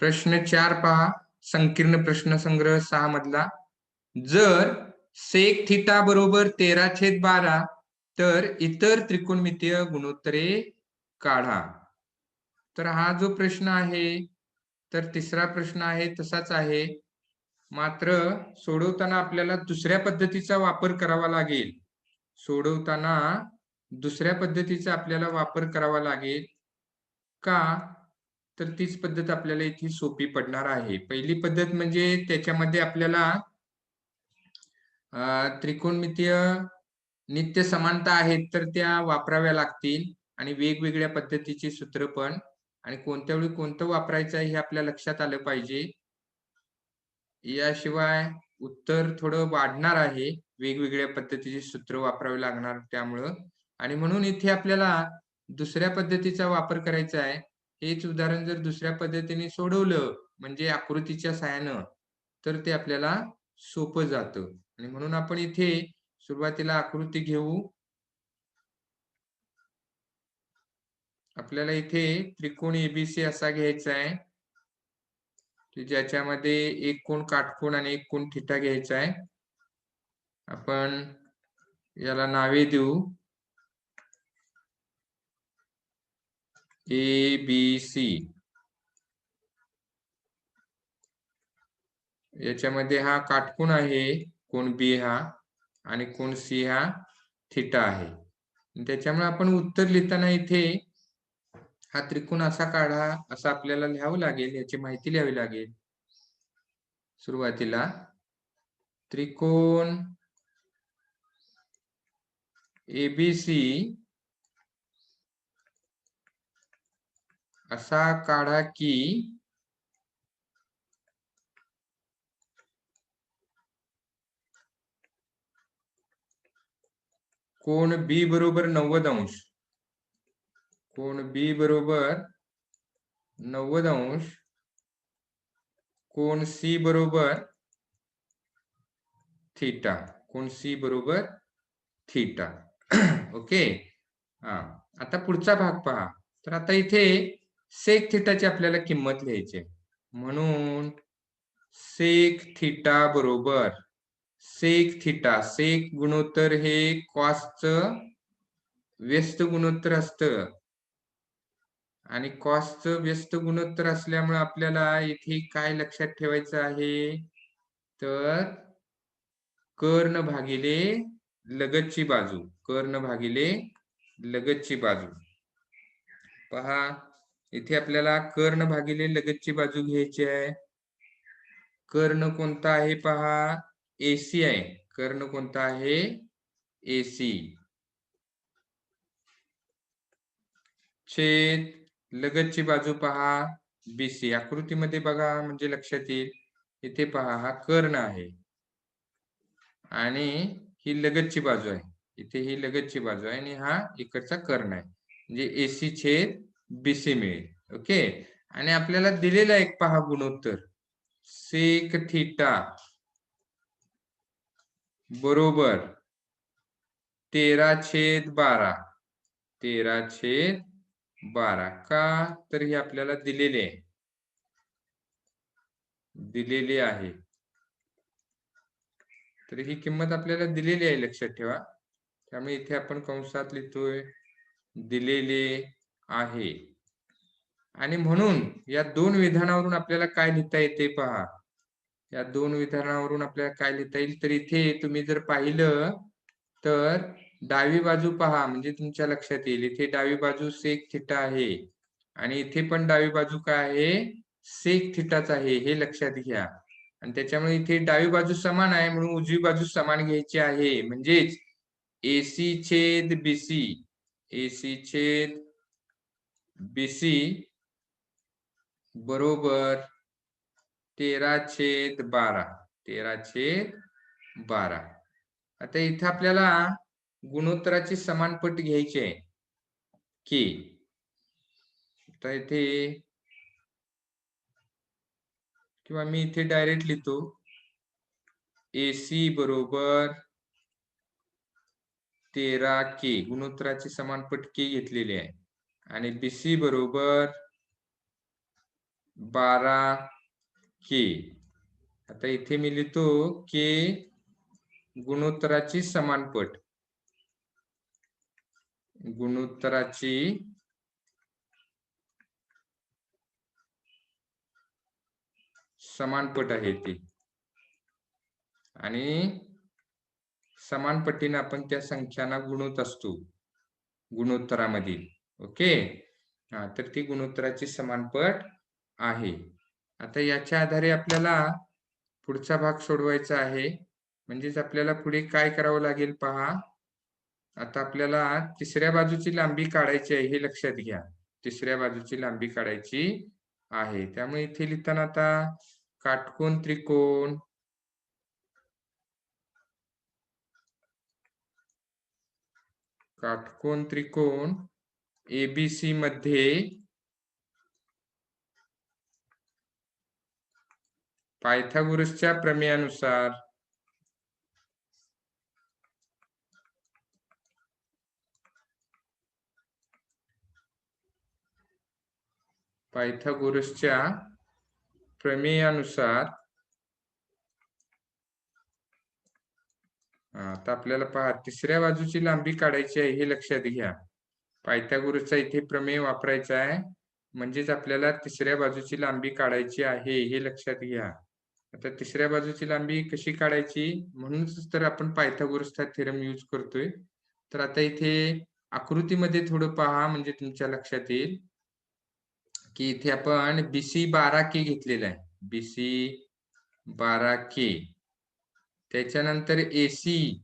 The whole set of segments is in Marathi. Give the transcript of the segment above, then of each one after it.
प्रश्न चार पहा संकीर्ण प्रश्न संग्रह सहा मधला. जर सेक थिटा बरोबर तेरा छेद बारा तर इतर त्रिकोणमितीय गुणोत्तरे काढा. तर हा जो प्रश्न आहे तर तिसरा प्रश्न आहे तसाच आहे. मात्र सोडवताना आपल्याला दुसऱ्या पद्धतीचा वापर करावा लागेल. सोडवताना दुसऱ्या पद्धतीचा आपल्याला वापर करावा लागेल. का? तर तीच पद्धत आपल्याला इथे सोपी पडणार आहे. पहिली पद्धत म्हणजे त्याच्यामध्ये आपल्याला त्रिकोणमितीय नित्य समानता आहेत तर त्या वापराव्या लागतील. आणि वेगवेगळ्या पद्धतीची सूत्र पण. आणि कोणत्या वेळी कोणतं वापरायचं आहे हे आपल्या लक्षात आलं पाहिजे. याशिवाय उत्तर थोडं वाढणार आहे. वेगवेगळ्या पद्धतीची सूत्र वापरावे लागणार त्यामुळं. आणि म्हणून इथे आपल्याला दुसऱ्या पद्धतीचा वापर करायचा आहे. हेच उदाहरण जर दुसऱ्या पद्धतीने सोडवलं म्हणजे आकृतीच्या सहाय्यानं तर ते आपल्याला सोपं जातं. आणि म्हणून आपण इथे सुरुवातीला आकृती घेऊ. आपल्याला इथे त्रिकोण एबीसी असा घ्यायचा आहे. की ज्याच्यामध्ये एक कोण काटकोण आणि एक कोण थिटा घ्यायचा आहे. आपण याला नावे देऊ. एबीसी याच्यामध्ये हा काटकोण आहे कोण बी हा आणि कोण सी हा थिटा आहे. त्याच्यामुळे आपण उत्तर लिहिताना इथे हा त्रिकोण असा काढा असं आपल्याला लिहावं लागेल याची माहिती लिहावी लागेल. सुरुवातीला त्रिकोण एबीसी असा काढा की कोण बी बरोबर नव्वद अंश? कोण बी बरोबर नव्वद अंश? कोण सी बरोबर थीटा? कोण सी बरोबर थीटा? ओके? हा. आता पुढचा भाग पहा. तर आता इथे सेक थिटाची आपल्याला किंमत लिहायची आहे. म्हणून सेक थिटा बरोबर सेक थिटा सेक गुणोत्तर हे कॉसचं व्यस्त गुणोत्तर असत. आणि कॉसचं व्यस्त गुणोत्तर असल्यामुळे आपल्याला इथे काय लक्षात ठेवायचं आहे? तर कर्ण भागिले लगतची बाजू कर्ण भागिले लगतची बाजू. पहा. इथे आपल्याला कर्ण भागिले लगतची बाजू घ्यायची आहे. कर्ण कोणता आहे पहा? एसी आहे. कर्ण कोणता आहे? एसी छेद लगतची बाजू पहा. बीसी आकृतीमध्ये बघा म्हणजे लक्षात येईल. इथे पहा हा कर्ण आहे. आणि ही लगतची बाजू आहे. इथे ही लगतची बाजू आहे आणि हा इकडचा कर्ण आहे. म्हणजे एसी छेद बीसी मिळेल ओके? आणि आपल्याला दिलेला एक पहा गुणोत्तर. सेक थिटा बरोबर. तेरा छेद बारा. तेरा छेद बारा. का? तर हे आपल्याला दिलेले. आहे दिलेली आहे. तर ही किंमत आपल्याला दिलेली आहे लक्षात ठेवा. त्यामुळे इथे आपण कंसात लिहितोय दिलेले आहे. आणि म्हणून या दोन विधानावरून आपल्याला काय लिहिता येते पहा. या दोन विधानावरून आपल्याला काय लिहिता येईल? तर इथे तुम्ही जर पाहिलं तर डावी बाजू पहा म्हणजे तुमच्या लक्षात येईल. इथे डावी बाजू सेक थिटा आहे. आणि इथे पण डावी बाजू काय आहे? सेक थिटाच आहे हे लक्षात घ्या. आणि त्याच्यामुळे इथे डावी बाजू समान आहे म्हणून उजवी बाजू समान घ्यायची आहे. म्हणजेच एसी छेद बीसी एसी छेद बीसी बरोबर तेरा छेद बारा तेरा छेद बारा. आता इथे आपल्याला गुणोत्तराची समानपट घ्यायची आहे. की आता इथे किंवा मी इथे डायरेक्ट लिहितो. एसी बरोबर तेरा के गुणोत्तराची समानपट के घेतलेली आहे. आणि बी सी बरोबर बारा के आता इथे मी लिहितो के गुणोत्तराची समानपट गुणोत्तराची समानपट आहे ती. आणि समानपटीने आपण त्या संख्यांना गुणवत असतो. गुणोत्तरामध्ये ओके? हा तर ती गुणोत्तराची समानपट आहे. आता याच्या आधारे आपल्याला पुढचा भाग सोडवायचा आहे. म्हणजेच आपल्याला पुढे काय करावं लागेल पहा. आता आपल्याला तिसऱ्या बाजूची लांबी काढायची आहे हे लक्षात घ्या. तिसऱ्या बाजूची लांबी काढायची आहे. त्यामुळे इथे लिहिताना आता काटकोन त्रिकोण. काटकोन त्रिकोण. एबीसी मध्ये पायथागोरसच्या प्रमेयानुसार पायथागोरसच्या प्रमेयानुसार आता आपल्याला पहा तिसऱ्या बाजूची लांबी काढायची आहे हे लक्षात घ्या. पायथागोरसचा इथे प्रमेय वापरायचा आहे. म्हणजेच आपल्याला तिसऱ्या बाजूची लांबी काढायची आहे हे लक्षात घ्या. आता तिसऱ्या बाजूची लांबी कशी काढायची? म्हणूनच तर आपण पायथागोरसचा थेरम यूज करतोय. तर आता इथे आकृतीमध्ये थोडं पहा म्हणजे तुमच्या लक्षात येईल. की इथे आपण बीसी बारा के घेतलेला आहे. बीसी बारा के त्याच्यानंतर एसी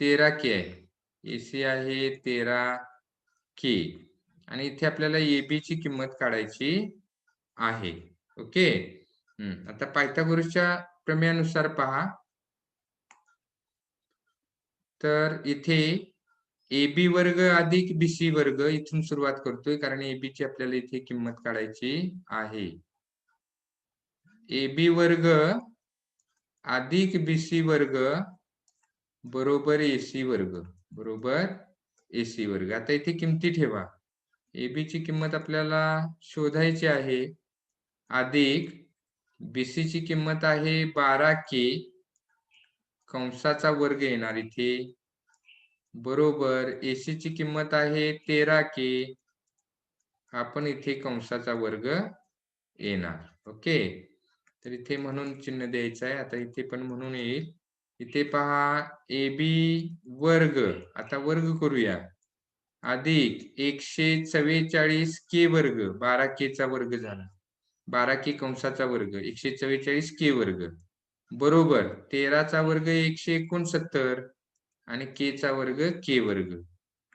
तेरा के आहे. एसी आहे तेरा के आणि इथे आपल्याला एबी ची किंमत काढायची आहे. ओके? आता पायथागोरसच्या प्रमेयानुसार पहा. तर इथे एबी वर्ग अधिक बीसी वर्ग इथून सुरुवात करतोय कारण एबी ची आपल्याला इथे किंमत काढायची आहे. एबी वर्ग अधिक बीसी वर्ग बरोबर एसी वर्ग. बरोबर? एसी वर्ग. आता इथे किमती ठेवा. एबी ची किंमत आपल्याला शोधायची आहे. अधिक बीसी ची किंमत आहे बारा के कंसाचा वर्ग येणार इथे. बरोबर एसी ची किंमत आहे तेरा के आपण इथे कंसाचा वर्ग येणार. ओके? तर इथे म्हणून चिन्ह द्यायचं आहे. आता इथे पण म्हणून येईल. इथे पहा ए बी वर्ग. आता वर्ग करूया. अधिक एकशे चव्वेचाळीस के वर्ग. बारा के चा वर्ग झाला. बारा के कंसाचा वर्ग. एकशे चव्वेचाळीस के वर्ग. बरोबर. तेराचा वर्ग एकशे एकोणसत्तर आणि के चा वर्ग के वर्ग.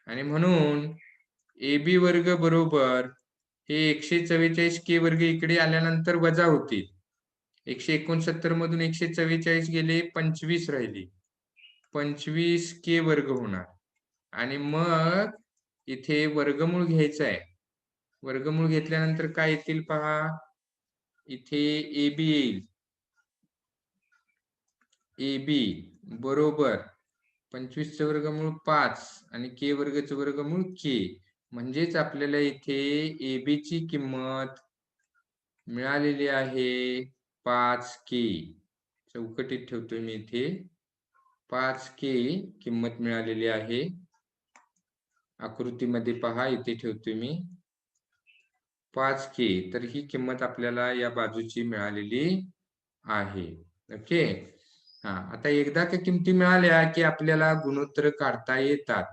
आणि म्हणून ए बी वर्ग बरोबर हे एकशे चव्वेचाळीस के वर्ग इकडे आल्यानंतर वजा होतील. एकशे एकोणसत्तर मधून एकशे चव्वेचाळीस गेले पंचवीस राहिली. पंचवीस के वर्ग होणार. आणि मग इथे वर्गमूळ घ्यायचा आहे. वर्गमूळ घेतल्यानंतर काय येतील पहा? इथे ए बी येईल. ए बी बरोबर. पंचवीसचं वर्गमूळ पाच आणि के वर्गचं वर्गमूळ के. म्हणजेच आपल्याला इथे ए बी ची किंमत मिळालेली आहे. पाच के. चौकटीत ठेवतोय मी इथे. पाच के किंमत मिळालेली आहे. आकृतीमध्ये पहा इथे ठेवतोय मी. पाच के तर ही किंमत आपल्याला या बाजूची मिळालेली आहे. ओके? हा आता एकदा का किमती मिळाल्या की आपल्याला गुणोत्तर काढता येतात.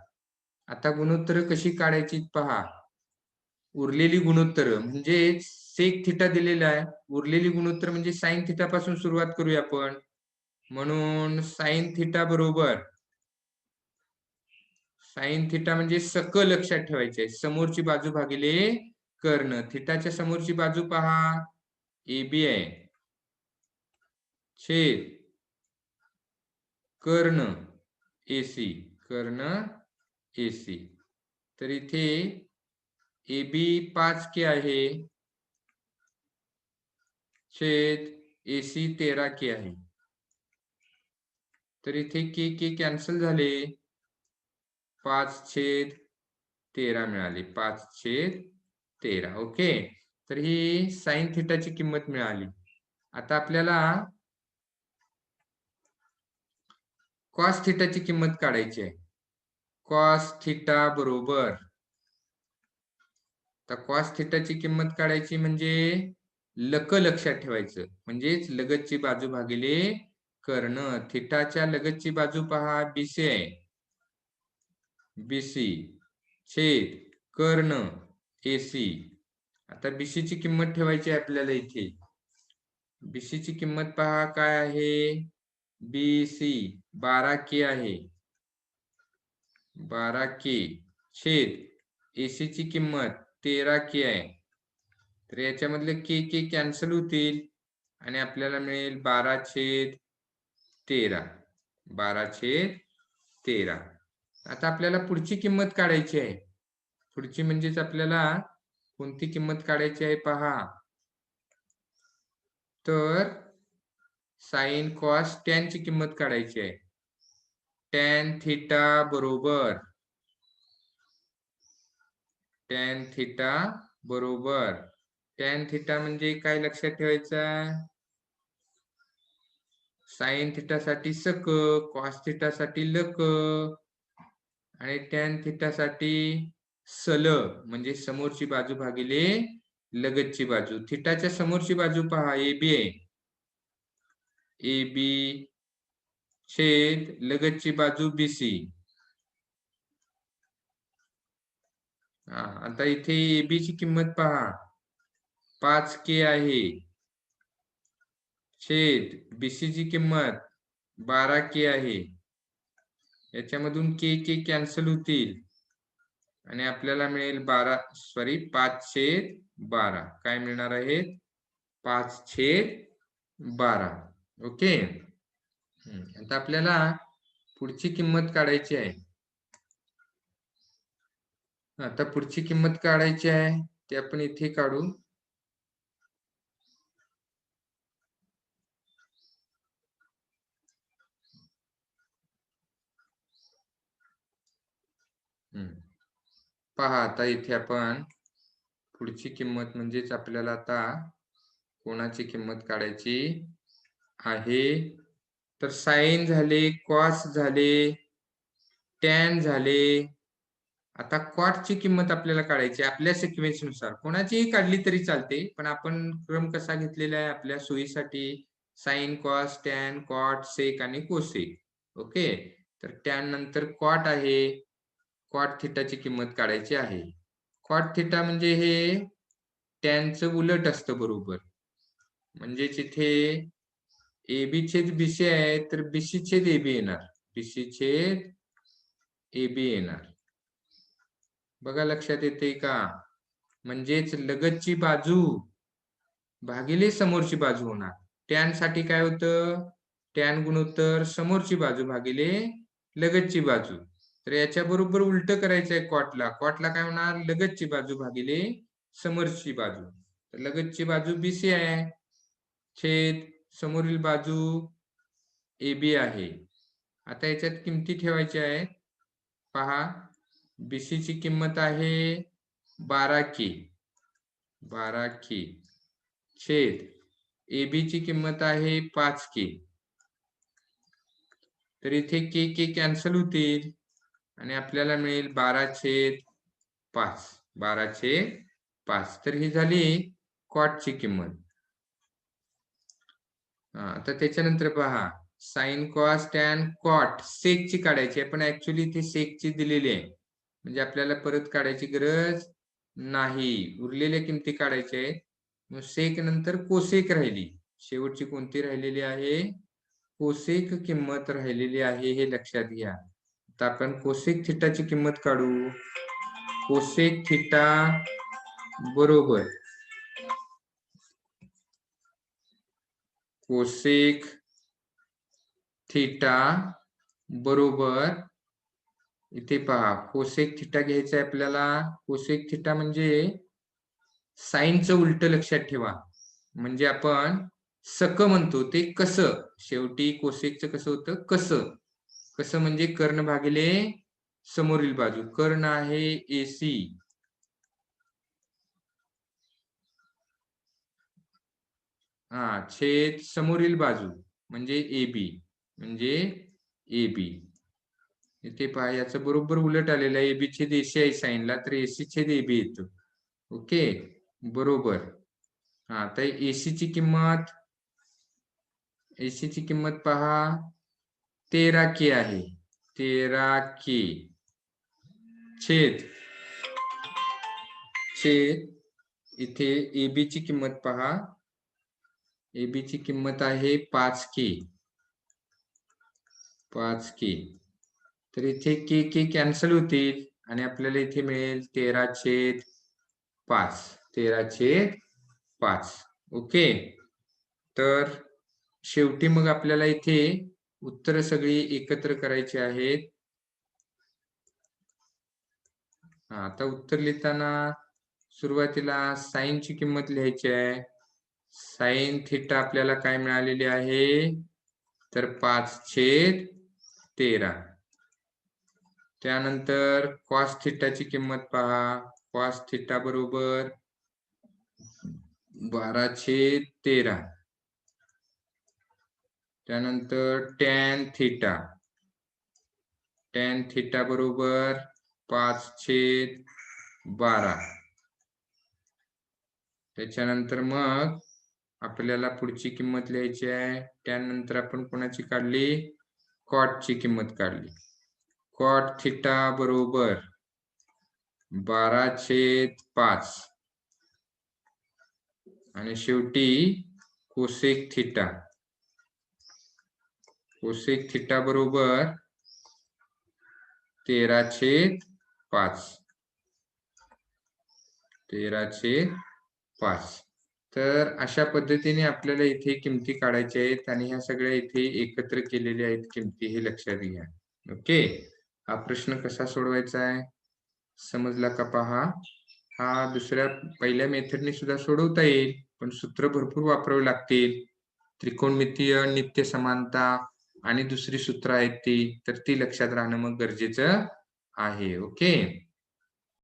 आता गुणोत्तर कशी काढायची पहा. उरलेली गुणोत्तर म्हणजेच सेक थिटा दिलेला आहे. उरलेली गुणोत्तर म्हणजे साईन थिटा पासून सुरुवात करूया आपण. म्हणून साइन थिटा बरोबर. साइन थिटा म्हणजे सक लक्षात ठेवायचे समोरची बाजू भागिले कर्ण. थिटाच्या समोरची बाजू पहा. ए बी आहे. छेद. कर्ण. एसी कर्ण. एसी तर इथे ए बी पाच के आहे. छेद एसी तेरा के आहे. तर इथे के के कॅन्सल झाले. पाच छेद तेरा मिळाले. पाच छेद तेरा. ओके तर ही साईन थिटाची किंमत मिळाली. आता आपल्याला कॉस थिटाची किंमत काढायची आहे. कॉस थिटा बरोबर. तर कॉस थिटाची किंमत काढायची म्हणजे लक लक्षात ठेवायचं. म्हणजेच लगतची बाजू भागिले कर्ण. थिटाच्या लगतची बाजू पहा. बीसी आहे. बीसी. छेद. कर्ण. एसी. आता बीसी ची किंमत ठेवायची आहे आपल्याला इथे. बीसी ची किंमत पहा. काय आहे? बीसी. बारा के आहे. बारा के. छेद. एसी ची किंमत तेरा के आहे. तर याच्यामधले के के कॅन्सल होतील आणि आपल्याला मिळेल बारा छेद तेरा. बारा छेद तेरा. आता आपल्याला पुढची किंमत काढायची आहे. पुढची म्हणजेच आपल्याला कोणती किंमत काढायची आहे पहा. तर साइन कॉस टॅन ची किंमत काढायची आहे. टॅन थिटा बरोबर. टॅन थिटा बरोबर. टॅन थिटा म्हणजे काय लक्षात ठेवायचा? साईन थिटा साठी सक कॉस थिटा साठी लक आणि टॅन थिटा साठी सल म्हणजे समोरची बाजू भागिले लगतची बाजू. थिटाच्या समोरची बाजू पहा ए बी आहे. ए बी छेद लगतची बाजू बीसी सी आता इथे एबी ची किंमत पहा. पाच के आहे. छेद बीसी ची किंमत बारा के आहे. याच्यामधून के के कॅन्सल होतील. आणि आपल्याला मिळेल बारा सॉरी पाच छेद बारा. काय मिळणार आहेत पाच छेद बारा. ओके? आता आपल्याला पुढची किंमत काढायची आहे. आता पुढची किंमत काढायची आहे ते आपण इथे काढू. पहा आता इथे आपण पुढची किंमत म्हणजेच आपल्याला आता कोणाची किंमत काढायची आहे? तर साईन झाले कॉस झाले टॅन झाले. आता कॉटची किंमत आपल्याला काढायची आपल्या सिक्वेन्सनुसार. कोणाचीही काढली तरी चालते पण आपण क्रम कसा घेतलेला आहे? आपल्या सोयीसाठी sine cos tan cot sec आणि कोसेक. ओके? तर टॅन नंतर कॉट आहे. कॉट थिटाची किंमत काढायची आहे. कॉट थिटा म्हणजे हे टॅनचं उलट असतं बरोबर. म्हणजे इथे एबी छेद बीसी आहे तर बीसी छेद एबी येणार. बीसी छेद एबी येणार. बघा लक्षात येते का? म्हणजेच लगतची बाजू भागिले समोरची बाजू होणार. टॅनसाठी काय होतं? टॅन गुणोत्तर समोरची बाजू भागिले लगतची बाजू. तर याच्या बरोबर उलट करायचंय कॉटला. कॉटला काय होणार? लगतची बाजू भागिले समोरची बाजू. तर लगतची बाजू बीसी आहे. छेद समोरील बाजू ए बी आहे. आता याच्यात किमती ठेवायच्या आहेत पहा बीसी ची किंमत आहे बारा के बारा के छेद ए बी ची किंमत आहे पाच के तर इथे के के कॅन्सल होतील. आणि आपल्याला मिळेल बारा छेद पाच. बारा छेद पाच. तर ही झाली कॉटची किंमत. हा तर त्याच्यानंतर पहा. Sine cos tan cot. सेकची काढायची आहे पण ऍक्च्युली इथे सेक ची दिलेली आहे. म्हणजे आपल्याला परत काढायची गरज नाही. उरलेल्या किमती काढायच्या आहेत. मग सेक नंतर कोसेक राहिली. शेवटची कोणती राहिलेली आहे? कोसेक किंमत राहिलेली आहे हे लक्षात घ्या. तर आपण कोसेक थिटाची किंमत काढू. कोसेक थिटा बरोबर. कोसेक थिटा बरोबर. इथे पहा कोसेक थिटा घ्यायचा आहे आपल्याला. कोसेक थिटा म्हणजे साईनचं उलट लक्षात ठेवा. म्हणजे आपण सक म्हणतो ते कस? शेवटी कोसेकचं कसं होतं? कसं? कसं म्हणजे कर्ण भागिले समोरील बाजू. कर्ण आहे एसी हा छेद समोरील बाजू म्हणजे ए बी म्हणजे ए बी इथे पहा याचं बरोबर उलट आलेलं आहे. एबी छेद एसी आहे साईनला तर एसी छेद एबी येतो. ओके? बरोबर. हा तर एसी ची किंमत एसी ची किंमत पहा. तेरा के आहे. तेरा के. छेद. छेद. इथे एबी ची किंमत पहा. एबी ची किंमत आहे पाच के. पाच के. तर इथे के के कॅन्सल होतील आणि आपल्याला इथे मिळेल तेरा छेद पाच. तेरा छेद पाच. ओके. तर शेवटी मग आपल्याला इथे उत्तर सगळी एकत्र करायची आहेत. आता उत्तर लिहिताना सुरुवातीला साइन ची किंमत लिहायची आहे. साईन थिटा आपल्याला काय मिळालेली आहे? तर पाच छेद तेरा. त्यानंतर कॉस थिटाची किंमत पहा. कॉस थिटा बरोबर बारा छेद तेरा. त्यानंतर टॅन थिटा टॅन थिटा बरोबर पाच छेद बारा. त्याच्यानंतर मग आपल्याला पुढची किंमत लिहायची आहे. त्यानंतर आपण कोणाची काढली? कॉटची किंमत काढली. कॉट थिटा बरोबर बारा छेद पाच. आणि शेवटी कोसेक थिटा कोसेक थिटा बरोबर तेरा छेद पाच. तेरा छेद पाच. तर अशा पद्धतीने आपल्याला इथे किमती काढायच्या आहेत आणि ह्या सगळ्या इथे एकत्र केलेल्या आहेत किमती हे लक्षात घ्या. ओके? हा प्रश्न कसा सोडवायचा आहे? समजला का पहा? हा दुसऱ्या पहिल्या मेथडने सुद्धा सोडवता येईल पण सूत्र भरपूर वापरावे लागतील. त्रिकोणमितीय नित्य समानता आणि दुसरी सूत्र आहेत ती तर ती लक्षात राहणं मग गरजेचं आहे ओके?